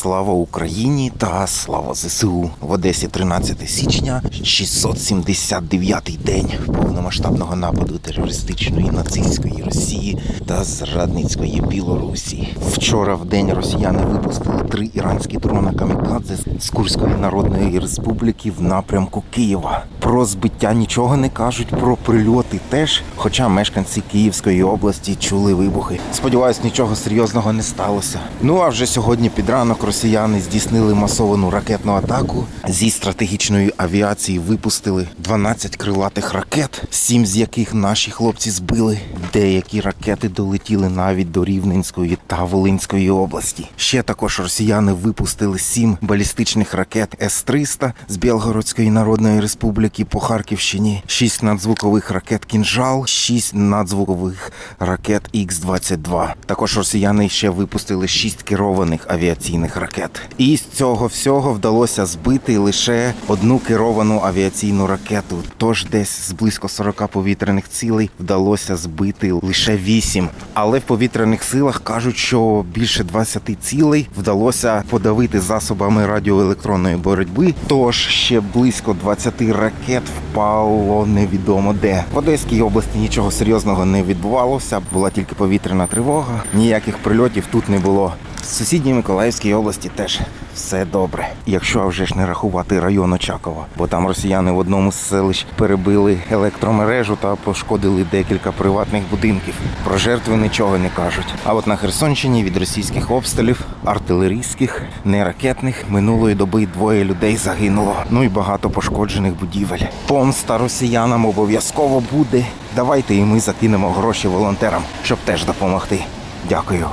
Слава Україні та слава ЗСУ в Одесі 13 січня, 679-й день повномасштабного нападу терористичної нацистської Росії та зрадницької Білорусі. Вчора в день росіяни випустили три іранські дрона камікадзе з Курської Народної Республіки в напрямку Києва. Про збиття нічого не кажуть, про прильоти теж. Хоча мешканці Київської області чули вибухи. Сподіваюсь, нічого серйозного не сталося. Ну а вже сьогодні під ранок росіяни здійснили масовану ракетну атаку. Зі стратегічної авіації випустили 12 крилатих ракет, сім з яких наші хлопці збили. Деякі ракети долетіли навіть до Рівненської та Волинської області. Ще також росіяни випустили сім балістичних ракет С-300 з Білгородської Народної Республіки по Харківщині, шість надзвукових ракет Кінжал, шість надзвукових ракет Х-22. Також росіяни ще випустили шість керованих авіаційних ракет. І з цього всього вдалося збити лише одну керовану авіаційну ракету. Тож десь з близько 40 повітряних цілей вдалося збити лише 8. Але в повітряних силах кажуть, що більше 20 цілей вдалося подавити засобами радіоелектронної боротьби. Тож ще близько 20 ракет впало невідомо де. В Одеській області нічого серйозного не відбувалося. Була тільки повітряна тривога. Ніяких прильотів тут не було. В сусідній Миколаївській області теж все добре. Якщо вже ж не рахувати район Очакова, бо там росіяни в одному з селищ перебили електромережу та пошкодили декілька приватних будинків. Про жертви нічого не кажуть. А от на Херсонщині від російських обстрілів, артилерійських, не ракетних, минулої доби двоє людей загинуло. Ну і багато пошкоджених будівель. Помста росіянам обов'язково буде. Давайте і ми закинемо гроші волонтерам, щоб теж допомогти. Дякую.